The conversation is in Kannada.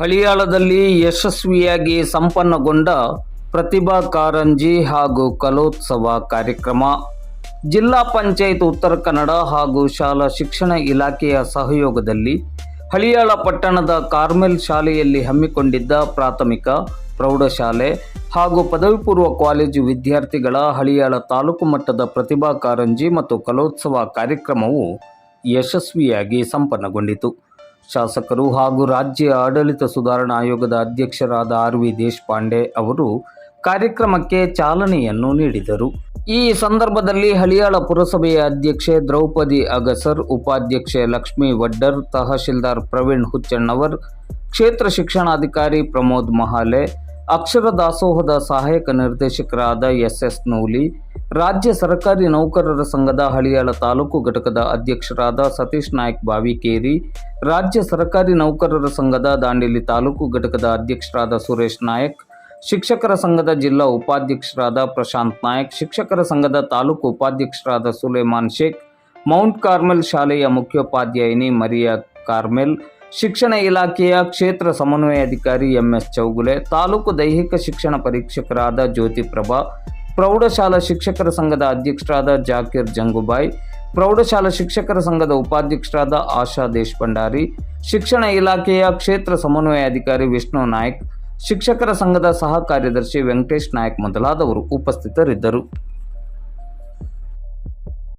ಹಳಿಯಾಳದಲ್ಲಿ ಯಶಸ್ವಿಯಾಗಿ ಸಂಪನ್ನಗೊಂಡ ಪ್ರತಿಭಾ ಕಾರಂಜಿ ಹಾಗೂ ಕಲೋತ್ಸವ ಕಾರ್ಯಕ್ರಮ. ಜಿಲ್ಲಾ ಪಂಚಾಯತ್ ಉತ್ತರ ಕನ್ನಡ ಹಾಗೂ ಶಾಲಾ ಶಿಕ್ಷಣ ಇಲಾಖೆಯ ಸಹಯೋಗದಲ್ಲಿ ಹಳಿಯಾಳ ಪಟ್ಟಣದ ಕಾರ್ಮೆಲ್ ಶಾಲೆಯಲ್ಲಿ ಹಮ್ಮಿಕೊಂಡಿದ್ದ ಪ್ರಾಥಮಿಕ, ಪ್ರೌಢಶಾಲೆ ಹಾಗೂ ಪದವಿ ಪೂರ್ವ ಕಾಲೇಜು ವಿದ್ಯಾರ್ಥಿಗಳ ಹಳಿಯಾಳ ತಾಲೂಕು ಮಟ್ಟದ ಪ್ರತಿಭಾ ಕಾರಂಜಿ ಮತ್ತು ಕಲೋತ್ಸವ ಕಾರ್ಯಕ್ರಮವು ಯಶಸ್ವಿಯಾಗಿ ಸಂಪನ್ನಗೊಂಡಿತು. ಶಾಸಕರು ಹಾಗೂ ರಾಜ್ಯ ಆಡಳಿತ ಸುಧಾರಣಾ ಆಯೋಗದ ಅಧ್ಯಕ್ಷರಾದ ಆರ್ ವಿ ದೇಶಪಾಂಡೆ ಅವರು ಕಾರ್ಯಕ್ರಮಕ್ಕೆ ಚಾಲನೆಯನ್ನು ನೀಡಿದರು. ಈ ಸಂದರ್ಭದಲ್ಲಿ ಹಳಿಯಾಳ ಪುರಸಭೆಯ ಅಧ್ಯಕ್ಷೆ ದ್ರೌಪದಿ ಅಗಸರ್, ಉಪಾಧ್ಯಕ್ಷೆ ಲಕ್ಷ್ಮೀ ವಡ್ಡರ್, ತಹಶೀಲ್ದಾರ್ ಪ್ರವೀಣ್ ಹುಚ್ಚಣ್ಣವರ್, ಕ್ಷೇತ್ರ ಶಿಕ್ಷಣಾಧಿಕಾರಿ ಪ್ರಮೋದ್ ಮಹಾಲೆ ಅಕ್ಷರ ದಾಸೋಹದ ಸಹಾಯಕ ನಿರ್ದೇಶಕರಾದ ಎಸ್ ಎಸ್ ನೂಲಿ, ರಾಜ್ಯ ಸರ್ಕಾರಿ ನೌಕರರ ಸಂಘದ ಹಳಿಯಾಳ ತಾಲೂಕು ಘಟಕದ ಅಧ್ಯಕ್ಷರಾದ ಸತೀಶ್ ನಾಯ್ಕ್ ಬಾವಿಕೇರಿ, ರಾಜ್ಯ ಸರ್ಕಾರಿ ನೌಕರರ ಸಂಘದ ದಾಂಡೇಲಿ ತಾಲೂಕು ಘಟಕದ ಅಧ್ಯಕ್ಷರಾದ ಸುರೇಶ್ ನಾಯಕ್, ಶಿಕ್ಷಕರ ಸಂಘದ ಜಿಲ್ಲಾ ಉಪಾಧ್ಯಕ್ಷರಾದ ಪ್ರಶಾಂತ್ ನಾಯಕ್, ಶಿಕ್ಷಕರ ಸಂಘದ ತಾಲೂಕು ಉಪಾಧ್ಯಕ್ಷರಾದ ಸುಲೇಮಾನ್ ಶೇಖ್, ಮೌಂಟ್ ಕಾರ್ಮೆಲ್ ಶಾಲೆಯ ಮುಖ್ಯೋಪಾಧ್ಯಾಯಿನಿ ಮರಿಯಾ ಕಾರ್ಮೆಲ್ ಶಿಕ್ಷಣ ಇಲಾಖೆಯ ಕ್ಷೇತ್ರ ಸಮನ್ವಯ ಅಧಿಕಾರಿ ಎಂ ಎಂಎಸ್ ಚೌಗುಲೆ, ತಾಲೂಕು ದೈಹಿಕ ಶಿಕ್ಷಣ ಪರೀಕ್ಷಕರಾದ ಜ್ಯೋತಿ ಪ್ರಭಾ ಪ್ರೌಢಶಾಲಾ ಶಿಕ್ಷಕರ ಸಂಘದ ಅಧ್ಯಕ್ಷರಾದ ಜಾಕಿರ್ ಜಂಗುಬಾಯ್, ಪ್ರೌಢಶಾಲಾ ಶಿಕ್ಷಕರ ಸಂಘದ ಉಪಾಧ್ಯಕ್ಷರಾದ ಆಶಾ ದೇಶಭಂಡಾರಿ, ಶಿಕ್ಷಣ ಇಲಾಖೆಯ ಕ್ಷೇತ್ರ ಸಮನ್ವಯ ಅಧಿಕಾರಿ ವಿಷ್ಣು ನಾಯ್ಕ್, ಶಿಕ್ಷಕರ ಸಂಘದ ಸಹ ಕಾರ್ಯದರ್ಶಿ ವೆಂಕಟೇಶ್ ನಾಯ್ಕ್ ಮೊದಲಾದವರು ಉಪಸ್ಥಿತರಿದ್ದರು.